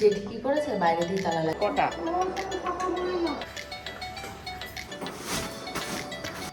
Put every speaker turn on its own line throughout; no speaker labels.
জেঠি কি করেছে? বাইরে দিয়ে তালা লাগে
কটা?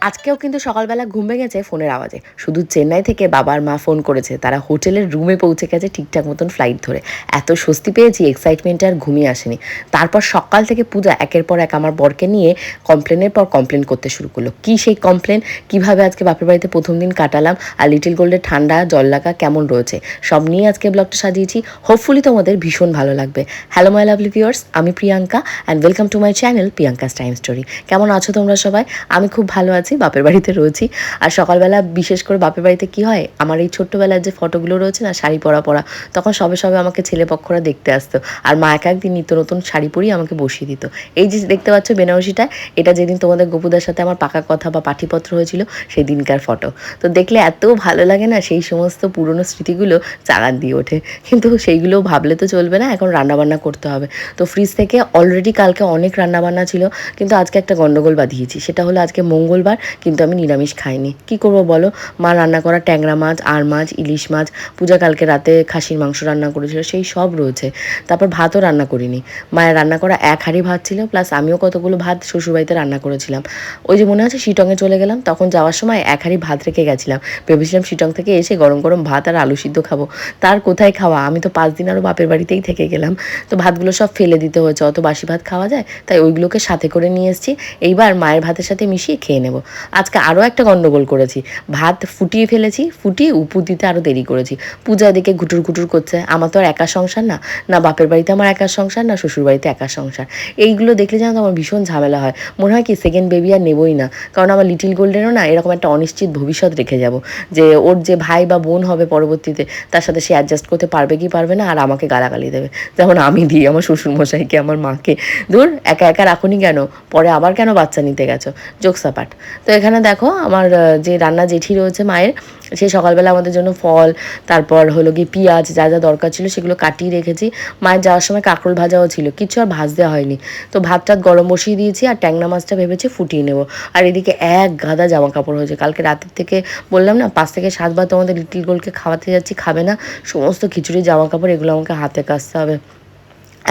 আজকেও কিন্তু সকালবেলা ঘুম ভেঙেছে ফোনের আওয়াজে। শুধু চেন্নাই থেকে বাবার মা ফোন করেছে। তারা হোটেলের রুমে পৌঁছে গেছে ঠিকঠাক মতন ফ্লাইট ধরে। এত স্বস্তি পেয়েছি এক্সাইটমেন্টে আর ঘুমিয়ে আসেনি। তারপর সকাল থেকে পূজা একের পর এক আমার বরকে নিয়ে কমপ্লেনের পর কমপ্লেন করতে শুরু করল। কি সেই কমপ্লেন কীভাবে আজকে বাপের বাড়িতে প্রথম দিন কাটালাম? আর লিটিল গোল্ডের ঠান্ডা, জল লাগা কেমন রয়েছে? সব নিয়ে আজকে ব্লগটা সাজিয়েছি। হোপফুলি তোমাদের ভীষণ ভালো লাগবে। হ্যালো মাই লাভলি ভিউয়ার্স আমি Priyanka and welcome to my channel Priyanka's time story কেমন আছো তোমরা সবাই? আমি খুব ভালো আছি। বাপের বাড়িতে রয়েছি। আর সকালবেলা বিশেষ করে বাপের বাড়িতে কি হয়, আমার এই ছোট্টবেলার যে ফটোগুলো রয়েছে না, শাড়ি পরা পরা, তখন সবে সবে আমাকে ছেলে পক্ষরা দেখতে আসতো। আর মা এক একদিন নিত্য নতুন শাড়ি পরিয়ে আমাকে বসিয়ে দিত। এই যে দেখতে পাচ্ছ বেনারসিটা, এটা যেদিন তোমাদের গোপুদার সাথে আমার পাকা কথা বা পাঠিপত্র হয়েছিল সেই দিনকার ফটো। তো দেখলে এত ভালো লাগে না, সেই সমস্ত পুরনো স্মৃতিগুলো চাগান দিয়ে ওঠে। কিন্তু সেইগুলো ভাবলে তো চলবে না, এখন রান্নাবান্না করতে হবে। তো ফ্রিজ থেকে অলরেডি কালকে অনেক রান্নাবান্না ছিল, কিন্তু আজকে একটা গন্ডগোল বাঁধিয়েছি। সেটা হলো আজকে মঙ্গলবার কিন্তু আমি নিরামিষ খাইনি। কি করব বলো? মা রান্না করা ট্যাংরা মাছ আর মাছ, ইলিশ মাছ, পূজা কালকে রাতে খাসির মাংস রান্না করেছিল, সেই সব রয়েছে। তারপর ভাতও রান্না করিনি। মায়ের রান্না করা এক হাঁড়ি ভাত ছিল, প্লাস আমিও কতগুলো ভাত শ্বশুরবাড়িতে রান্না করেছিলাম। ওই যে মনে আছে, শিটংয়ে চলে গেলাম, তখন যাওয়ার সময় এক হাঁড়ি ভাত রেখে গেছিলাম। ভেবেছিলাম শিটং থেকে এসে গরম গরম ভাত আর আলু সিদ্ধ খাব। তার কোথায় খাওয়া? আমি তো পাঁচ দিন আরও বাপের বাড়িতেই থেকে গেলাম। তো ভাতগুলো সব ফেলে দিতে হয়েছে, অত বাসি ভাত খাওয়া যায়? তাই ওইগুলোকে সাথে করে নিয়ে এসেছি। এইবার মায়ের ভাতের সাথে মিশিয়ে খেয়ে নেব। আজকে আরও একটা গন্ডগোল করেছি। ভাত ফুটিয়ে ফেলেছি, ফুটিয়ে উপু দিতে আরও দেরি করেছি। পূজা এদিকে ঘুটুর ঘুটুর করছে, আমার তো আর একা সংসার না। না বাপের বাড়িতে আমার একা সংসার, না শ্বশুর বাড়িতে একা সংসার। এইগুলো দেখলে যেন আমার ভীষণ ঝামেলা হয়। মনে হয় কি সেকেন্ড বেবি আর নেবই না। কারণ আমার লিটিল গোল্ডেনও না এরকম একটা অনিশ্চিত ভবিষ্যৎ রেখে যাব। যে ওর যে ভাই বা বোন হবে পরবর্তীতে, তার সাথে সে অ্যাডজাস্ট করতে পারবে কি পারবে না, আর আমাকে গালাগালি দেবে। যেমন আমি দিই আমার শ্বশুর মশাইকে আমার মাকে। দূর একা একা রাখুনি কেন? পরে আবার কেন বাচ্চা নিতে গেছো? জোকসাপাট তো এখানে দেখো আমার যে রান্না জেঠি রয়েছে মায়ের, সে সকালবেলা আমাদের জন্য ফল, তারপর হলো গিয়ে পেঁয়াজ, যা যা দরকার ছিল সেগুলো কাটিয়ে রেখেছি। মায়ের যাওয়ার সময় কাঁকরোল ভাজাও ছিল, কিছু আর ভাজ দেওয়া হয়নি। তো ভাত টাত গরম বসিয়ে দিয়েছি আর ট্যাংনা মাছটা ভেবেছি ফুটিয়ে নেব। আর এদিকে এক গাদা জামা কাপড় হয়েছে। কালকে রাতের থেকে বললাম না, পাঁচ থেকে সাতবার তোমাদের লিটিল গোলকে খাওয়াতে যাচ্ছি, খাবে না। সমস্ত খিচুড়ি জামা কাপড় এগুলো আমাকে হাতে কাচতে হবে।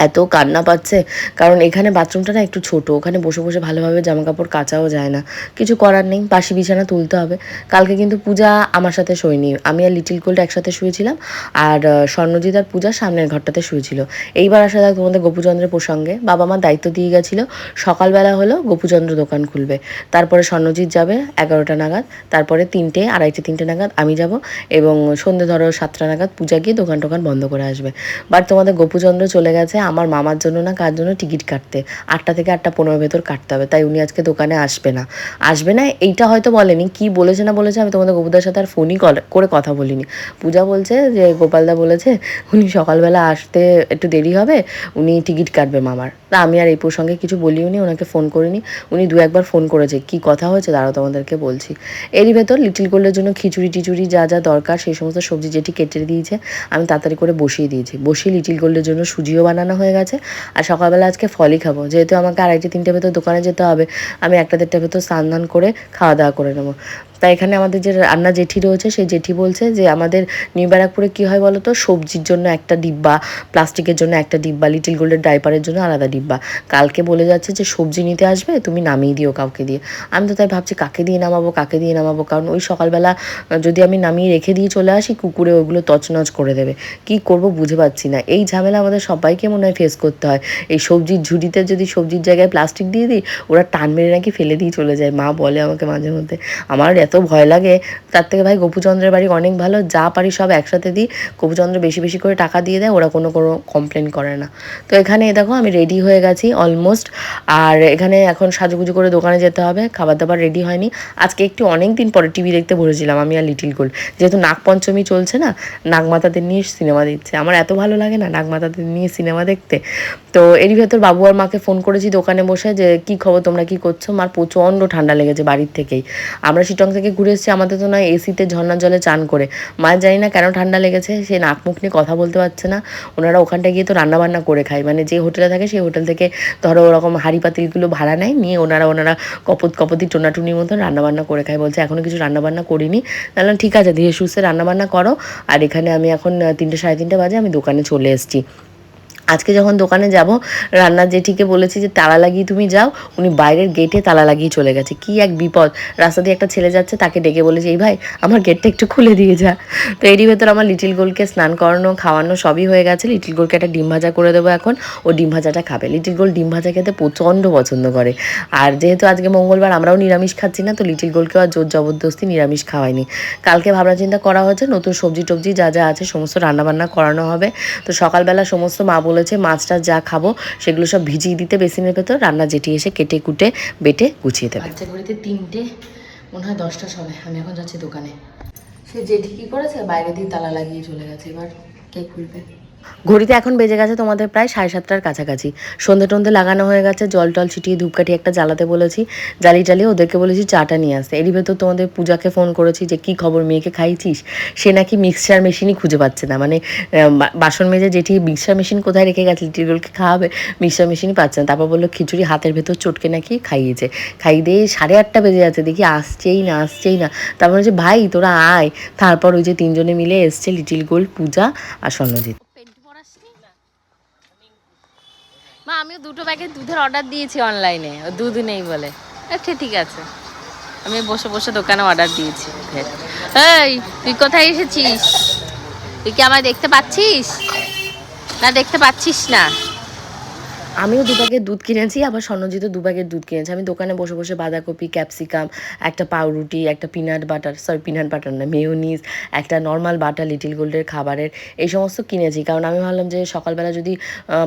এত কান্না পাচ্ছে। কারণ এখানে বাথরুমটা না একটু ছোট, ওখানে বসে বসে ভালোভাবে জামা কাপড় কাচাও যায় না। কিছু করার নেই বাসি বিছানা তুলতে হবে। কালকে কিন্তু পূজা আমার সাথে শোয়নি। আমি আর লিটিল গোল্ড একসাথে শুয়েছিলাম আর স্বর্ণজিৎ আর পূজা সামনের ঘরটাতে শুয়েছিল। এইবার আসা যাক তোমাদের গোপুচন্দ্রের প্রসঙ্গে। বাবা মা দায়িত্ব দিয়ে গেছিল, সকালবেলা হলো গোপুচন্দ্র দোকান খুলবে। তারপরে স্বর্ণজিৎ যাবে এগারোটা নাগাদ, তারপরে তিনটে, আড়াইটে তিনটে নাগাদ আমি যাব এবং সন্ধে ধরো সাতটা নাগাদ পূজা গিয়ে দোকান টোকান বন্ধ করে আসবে। বাট তোমাদের গোপুচন্দ্র চলে গেছে আমার মামার জন্য না, কার জন্য টিকিট কাটতে। আটটা থেকে আটটা পনেরো ভেতর কাটতে হবে, তাই উনি আজকে দোকানে আসবে না। আসবে না, এইটা হয়তো বলেনি, কি বলেছে না বলেছে আমি তোমাদের গোপুদার সাথে আর ফোনই করে কথা বলিনি। পূজা বলছে যে, গোপালদা বলেছে, উনি সকালবেলা আসতে একটু দেরি হবে, উনি টিকিট কাটবে মামার। তা আমি আর এই প্রসঙ্গে কিছু বলিও নি, ওনাকে ফোন করিনি। উনি দু একবার ফোন করেছে, কি কথা হয়েছে দাঁড়াও তোমাদেরকে বলছি। এরই ভেতর লিটিল গোল্ডের জন্য খিচুড়ি টিচুড়ি যা যা দরকার, সেই সমস্ত সবজি যেটি কেটে দিয়েছে, আমি তাড়াতাড়ি করে বসিয়ে দিয়েছি। বসিয়ে লিটিল গোল্ডের জন্য সুজিও বানানো হয়ে গেছে, আর সকালবেলা আজকে ফলই খাব। যেহেতু আমাকে আড়াইটে তিনটে ভেতর দোকানে যেতে হবে, আমি একটা দেড়টা ভেতর স্নান করে খাওয়া দাওয়া করে নেব। তাই এখানে আমাদের যে রান্না জেঠি রয়েছে, সেই জেঠি বলছে যে আমাদের নিউ ব্যারাকপুরে কী হয় বলো তো সবজির জন্য একটা ডিব্বা, প্লাস্টিকের জন্য একটা ডিব্বা, লিটিল গোল্ডের ডাইপারের জন্য আলাদা ডিব্বা। কালকে বলে যাচ্ছে যে সবজি নিতে আসবে, তুমি নামিয়ে দিও কাউকে দিয়ে। আমি তো তাই ভাবছি কাকে দিয়ে নামাবো, কাকে দিয়ে নামাবো? কারণ ওই সকালবেলা যদি আমি নামিয়ে রেখে দিয়ে চলে আসি, কুকুরে ওগুলো তছনছ করে দেবে। কি করব বুঝে পাচ্ছি না। এই ঝামেলা আমাদের সবাইকে মনে হয় ফেস করতে হয়। এই সবজির ঝুড়িতে যদি সবজির জায়গায় প্লাস্টিক দিয়ে দিই, ওরা টান মেরে নাকি ফেলে দিয়ে চলে যায়। মা বলে আমাকে মাঝে মধ্যে। আমার ভয় লাগে। তার থেকে ভাই গোপুচন্দ্রের বাড়ি অনেক ভালো, যা পারি সব একসাথে দিই। গোপুচন্দ্র বেশি বেশি করে টাকা দিয়ে দেয়, ওরা কোনো কোনো কমপ্লেন করে না। তো এখানে দেখো আমি রেডি হয়ে গেছি অলমোস্ট আর এখানে এখন সাজুগুজু করে দোকানে যেতে হবে খাবার দাবার রেডি হয়নি। আজকে একটু অনেক দিন পরে টিভি দেখতে বসেছিলাম আমি আর লিটিল গোল্ড যেহেতু নাগপঞ্চমী চলছে না, নাগমাতাদের নিয়ে সিনেমা দিচ্ছে আমার এত ভালো লাগে না নাগমাতাদের নিয়ে সিনেমা দেখতে। তো এরই ভেতর বাবু আর মাকে ফোন করেছি দোকানে বসে যে, কি খবর? তোমরা কি করছ? মার প্রচণ্ড ঠান্ডা লেগেছে বাড়ির থেকেই। আমরা শিটং থেকে ঘুরে এসেছি, আমাদের তো নয় এসিতে ঝর্ণার জলে চান করে। মায়ের জানি না কেন ঠান্ডা লেগেছে, সে নাক মুখ নিয়ে কথা বলতে পারছে না। ওনারা ওখানটা গিয়ে তো রান্নাবান্না করে খায় মানে যে হোটেলে থাকে সেই হোটেল থেকে ধরো ওরকম হাঁড়ি পাতিলগুলো ভাড়া নেয়, নিয়ে ওনারা ওনারা কপত কপতি টোনাটুনির মতন রান্নাবান্না করে খায়, বলছে এখনও কিছু রান্নাবান্না করিনি। তাহলে ঠিক আছে, ধীরে সুস্থে রান্নাবান্না করো। আর এখানে আমি এখন তিনটে সাড়ে তিনটে বাজে আমি দোকানে চলে এসেছি। আজকে যখন দোকানে যাব, রান্নার জেঠিকে বলেছি যে, তালা লাগিয়ে তুমি যাও। উনি বাইরের গেটে তালা লাগিয়ে চলে গেছে। কি এক বিপদ। রাস্তা দিয়ে একটা ছেলে যাচ্ছে, তাকে ডেকে বলেছে, এই ভাই, আমার গেটটা একটু খুলে দিয়ে যা। তো এরই ভেতর আমার লিটিল গোলকে স্নান করানো, খাওয়ানো সবই হয়ে গেছে। লিটিল গোলকে একটা ডিম ভাজা করে দেবো এখন। ও ডিম ভাজাটা খাবে। লিটিল গোল ডিম ভাজা খেতে প্রচণ্ড পছন্দ করে। আর যেহেতু আজকে মঙ্গলবার, আমরাও নিরামিষ খাচ্ছি না, তো লিটিল গোলকেও আর জোর জবরদস্তি নিরামিষ খাওয়াইনি। কালকে ভাবনা চিন্তা করা হয়েছে, নতুন সবজি টবজি যা যা আছে, সমস্ত রান্নাবান্না করানো হবে। তো সকালবেলা সমস্ত মা বলেছে, মাছটা যা খাব, সেগুলো সব ভিজিয়ে দিতে বেসিনের ভেতর, রান্না যেটি এসে কেটে কুটে বেটে গুছিয়ে দেবে।
বাচ্চা তিনটে, মনে হয় দশটা সবে, আমি এখন যাচ্ছি দোকানে। সে জেঠি কি করেছে? বাইরে দিয়ে তালা লাগিয়ে চলে গেছে, এবার কে খুলবে?
ঘড়িতে এখন বেজে গেছে তোমাদের প্রায় সাড়ে সাতটার কাছাকাছি। সন্ধে টন্ধে লাগানো হয়ে গেছে, জল টল ছিটিয়ে ধূপকাঠি একটা জ্বালাতে বলেছি। জ্বালিয়ে জ্বালিয়ে ওদেরকে বলেছি চাটা নিয়ে আসতে। এরই ভেতর তোমাদের পূজাকে ফোন করেছি যে, কি খবর, মেয়েকে খাইছিস সে নাকি মিক্সচার মেশিনই খুঁজে পাচ্ছে না। মানে বাসন মেজে যেটি মিক্সচার মেশিন কোথায় রেখে গেছে, লিটিলগুলোকে খাওয়াবে, মিক্সচার মেশিনই পাচ্ছে না। তারপর বলল, খিচুড়ি হাতের ভেতর চটকে নাকি খাইয়েছে। খাইয়ে দিয়ে সাড়ে আটটা বেজে যাচ্ছে, দেখি আসছেই না আসছেই না। তারপর বলছে, ভাই, তোরা আয়। তারপর ওই যে তিনজনে মিলে এসছে লিটিল গোল্ড, পূজা আর স্বর্ণজিৎ
মা আমিও দুটো প্যাকেট দুধের অর্ডার দিয়েছি অনলাইনে দুধ নেই বলে। আচ্ছা ঠিক আছে। আমি বসে বসে দোকানে অর্ডার দিয়েছি। এই, তুই কোথায় এসেছিস? তুই কি আমায় দেখতে পাচ্ছিস? না, দেখতে পাচ্ছিস না।
আমিও দু প্যাকেট দুধ কিনেছি, আবার স্বর্ণজিৎও দু প্যাকেট দুধ কিনেছি। আমি দোকানে বসে বসে বাঁধাকপি, ক্যাপসিকাম, একটা পাউরুটি, একটা peanut butter sorry peanut butter না মেয়োনিজ একটা নর্মাল বাটার লিটিল গোল্ডের খাবারের, এই সমস্ত কিনেছি। কারণ আমি ভাবলাম যে সকালবেলা যদি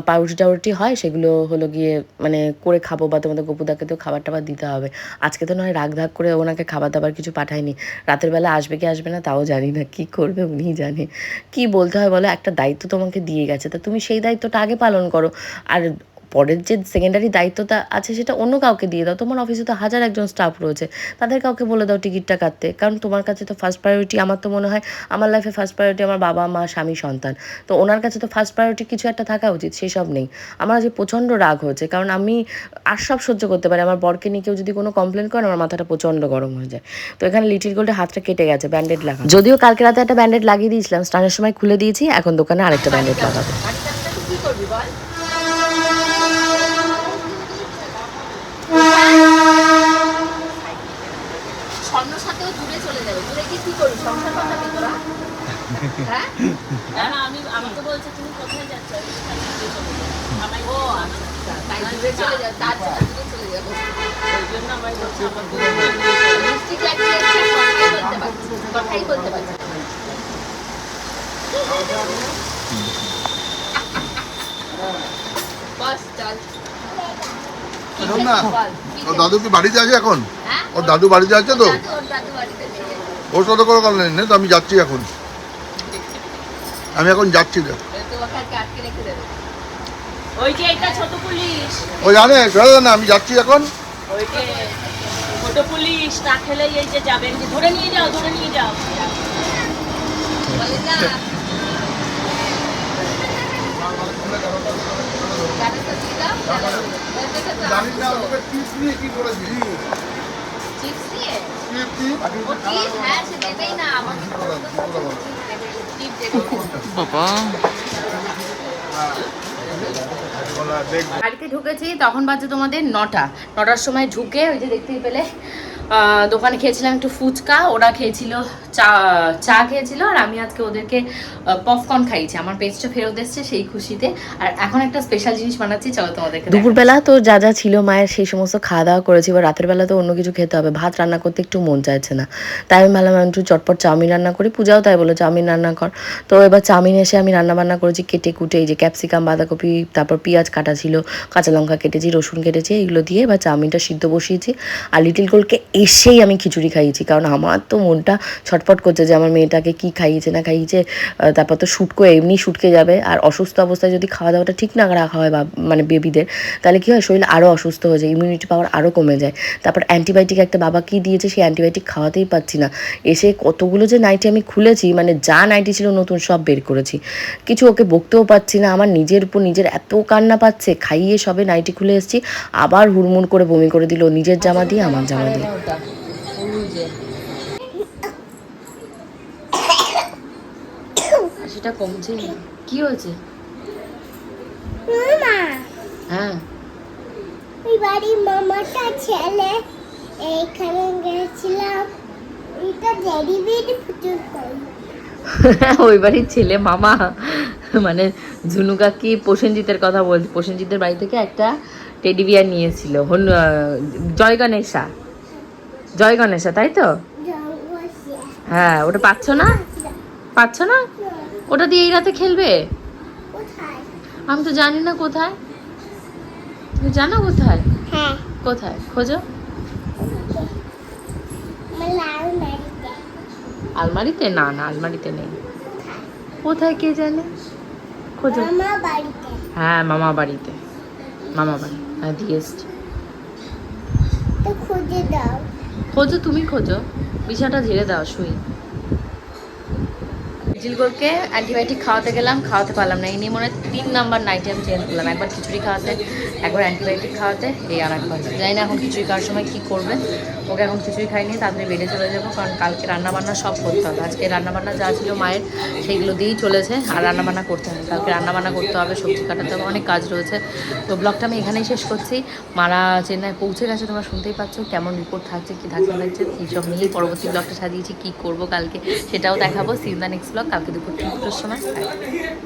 পাউরুটি টাউরুটি হয়, সেগুলো হলো গিয়ে মানে করে খাব বা তোমাদের গপুদাকে তো খাবার টাবার দিতে হবে। আজকে তো নয়, রাগ ধাগ করে ওনাকে খাবার দাবার কিছু পাঠায়নি রাতের বেলা আসবে কি আসবে না, তাও জানি না, কি করবে উনিই জানে। কি বলতে হয় বলো, একটা দায়িত্ব তোমাকে দিয়ে গেছে। তা তুমি সেই দায়িত্বটা আগে পালন করো। আর পরের যে সেকেন্ডারি দায়িত্বটা আছে সেটা অন্য কাউকে দিয়ে দাও। তোমার অফিসে তো হাজার একজন স্টাফ রয়েছে। তাদের কাউকে বলে দাও টিকিটটা কাটতে। কারণ তোমার কাছে তো ফার্স্ট প্রায়োরিটি আমার তো মনে হয়, আমার লাইফে ফার্স্ট প্রায়োরিটি আমার বাবা, মা, স্বামী, সন্তান। তো ওনার কাছে তো ফার্স্ট প্রায়োরিটি কিছু একটা থাকা উচিত, সেসব নেই। আমার যে প্রচণ্ড রাগ হয়েছে, কারণ আমি আর সব সহ্য করতে পারি। আমার বরকে নিয়ে কেউ যদি কোনো কমপ্লেন করে, আমার মাথাটা প্রচণ্ড গরম হয়ে যায়। তো এখানে লিটিল গোল্ডের হাতটা কেটে গেছে ব্যান্ডেড লাগা যদিও কালকে রাতে একটা ব্যান্ডেড লাগিয়ে দিয়েছিলাম, স্নানের সময় খুলে দিয়েছি, এখন দোকানে আরেকটা ব্যান্ডেড লাগাবো
স্বর্ণ সাথেও দূরে চলে যাবে দূরে কি কি করবি? সংসার বাঁধাবি তোরা হ্যাঁ? আমি আমাকে বলছে তুমি কোথায় যাচ্ছ? ও আচ্ছা তাই দূরে চলে যাও তার দূরে চলে যাব ওই জন্য আমার লিপস্টিক লাগিয়ে কথাই বলতে পারছি কথাই বলতে পারছি না। বস চল।
শোন না ওর দাদু কি বাড়িতে আছে এখন?
হ্যাঁ?
ওর দাদু বাড়িতে আছে তো?
দাদু দাদু বাড়িতে নেই।
ওর সাথে করে করলেন না তো আমি যাচ্ছি এখন। আমি এখন যাচ্ছি না ও জানে চলে না আমি যাচ্ছি এখন।
পুলিশ না
ওকে টিপস নিয়ে কি করেছি
চিপস নিয়ে
টিপ টিপ
ও টিপ হ্যাঁ সে দেবেই না আমার টিপ বাড়িতে ঢুকেছি তখন বাজে তোমাদের নটা। নটার সময় ঢুকে ওই যে দেখতেই পেলে আহ, দোকানে খেয়েছিলাম একটু ফুচকা ওরা খেয়েছিল চা চা খেয়েছিল আর আমি আজকে ওদেরকে পপকর্ন খাইয়েছি। আমার পেজটা ফেরত এসছে সেই খুশিতে। আর এখন একটা স্পেশাল জিনিস বানাচ্ছি, চলো তোমাদেরকে
দুপুরবেলা তো যা যা ছিল, মায়ের সেই সমস্ত খাওয়া দাওয়া করেছি। এবার রাতের বেলা তো অন্য কিছু খেতে হবে। ভাত রান্না করতে একটু মন চাইছে না। তাই আমি ভাবলাম একটু চটপট চাউমিন রান্না করি। পূজাও তাই বলো চাউমিন রান্না কর। তো এবার চাউমিন এসে আমি রান্না বান্না করেছি কেটে কুটে এই যে ক্যাপসিকাম বাঁধাকপি, তারপর পেঁয়াজ কাটা ছিল, কাঁচা লঙ্কা কেটেছি, রসুন কেটেছি, এগুলো দিয়ে এবার চাউমিনটা সিদ্ধ বসিয়েছি। আর লিটিল গোলকে এসেই আমি খিচুড়ি খাইয়েছি, কারণ আমার তো মনটা ছটফট করছে যে আমার মেয়েটাকে কি খাইয়েছে, না খাইয়েছে তারপর তো শুটকো এমনি শুটকে যাবে, আর অসুস্থ অবস্থায় যদি খাওয়া দাওয়াটা ঠিক না রাখা হয় বা মানে বেবিদের, তাহলে কি হয়, শরীর আরও অসুস্থ হয়ে যায় ইমিউনিটি পাওয়ার আরও কমে যায়। তারপর অ্যান্টিবায়োটিক একটা বাবা কি দিয়েছে, সেই অ্যান্টিবায়োটিক খাওয়াতেই পাচ্ছি না। এসে কতগুলো যে নাইটি আমি খুলেছি মানে যা নাইটি ছিল নতুন সব বের করেছি। কিছু ওকে বকতেও পাচ্ছি না, আমার নিজের উপর নিজের এত কান্না পাচ্ছে, খাইয়ে সবে নাইটি খুলে এসেছি, আবার হুড়মুড় করে বমি করে দিল, নিজের জামা দিয়ে আমার জামা দিয়ে।
সেটা কমছে? কি হয়েছে? হ্যাঁ।
ওই বাড়ির মামাটা ছেলে এইখানে গেছিলাম।
ওই বাড়ির ছেলে মামা মানে ঝুনু কাকি প্রসেনজিতের কথা বলছি প্রসেনজিতের বাড়ি থেকে একটা টেডি বিয়ার নিয়েছিল। জয় গণেশা। জয় গণেশা তাই তো? হ্যাঁ ওটা পাচ্ছ না? পাচ্ছ না। ওটা দিয়ে এই রাতে খেলবে? আমি তো জানি না কোথায়। তুমি জানো কোথায়?
হ্যাঁ।
কোথায়? খোঁজো। আলমারিতে। না না আলমারিতে নেই। কোথায় কে জানে? খোঁজো।
মামা
হ্যাঁ মামা বাড়িতে। মামা বাড়ি। হ্যাঁ দিয়ে এসছি।
দাও।
খোঁজো তুমি খোঁজো। বিছানাটা ঝেড়ে দাও শুই। জিলগোরকে অ্যান্টিবায়োটিক খাওয়াতে গেলাম খাওয়াতে পারলাম না। এই নিয়ে মনে তিন নাম্বার নাইটে আমি চেঞ্জ করলাম। একবার খিচুড়ি খাওয়াতে, একবার অ্যান্টিবায়োটিক খাওয়াতে, এই আর একবার। জানি না এখন খিচুড়ি খাওয়ার সময় কী করবে। ওকে এখন খিচুড়ি খাইনি, তাড়াতাড়ি বেডে চলে যাব, কারণ কালকে রান্নাবান্না সব করতে হবে। আজকে রান্নাবান্না যা ছিল মায়ের, সেইগুলো দিয়েই চলেছে, আর রান্নাবান্না করতে হবে। কালকে রান্নাবান্না করতে হবে, সবজি কাটাতে হবে, অনেক কাজ রয়েছে। তো ব্লগটা আমি এখানেই শেষ করছি। মারা চেন্নাই পৌঁছে গেছে, তোমরা শুনতেই পাচ্ছ কেমন রিপোর্ট থাকছে, কী থাকছে থাকছে এইসব নিয়েই পরবর্তী ব্লগটা সাজিয়েছি, কী করব কালকে, সেটাও দেখাবো। সিজ দ্য নেক্সট ব্লগ কালকে দুপুর তিনটোর সময়।